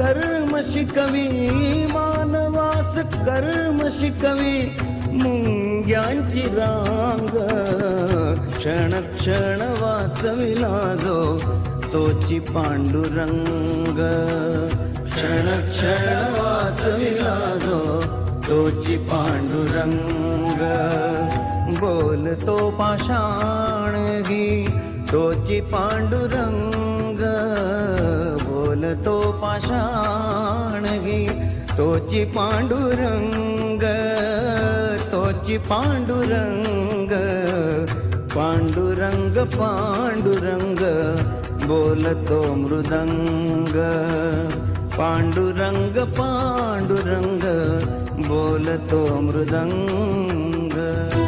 कर् मी कवि मानवास कर्ष कवि मुङ्गक्षण क्षण वचवि पाण्डुरङ्ग क्षण क्षण वाचवि पाण्डुरङ्ग बोलो पाषाण हि तु पाण्डुरङ्ग बोलतो तुचि तोची पाण्डुरङ्ग पाडुरङ्ग पाण्डुरङ्ग पाण्डुरङ्ग पाण्डुरङ्ग बोलतो मृदङ्ग पाण्डुरङ्ग पाण्डुरङ्ग बोलतो मृदङ्ग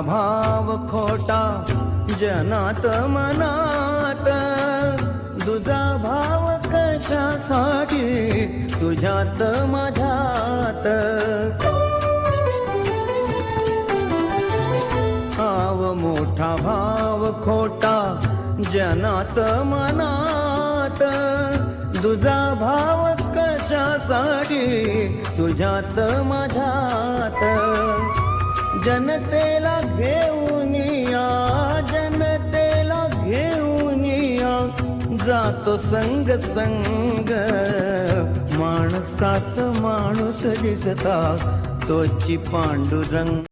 भाव खोटा जनात मनात. तुझा भाव कशासाठी? तुझ्यात माझ्यात. आव मोठा भाव खोटा जनात मनात. तुझा भाव कशासाठी? तुझ्यात माझ्यात. जनतेला घेऊन या जनतेला घेऊन या जातो संग संग. माणसात माणूस दिसता तोची पांडुरंग.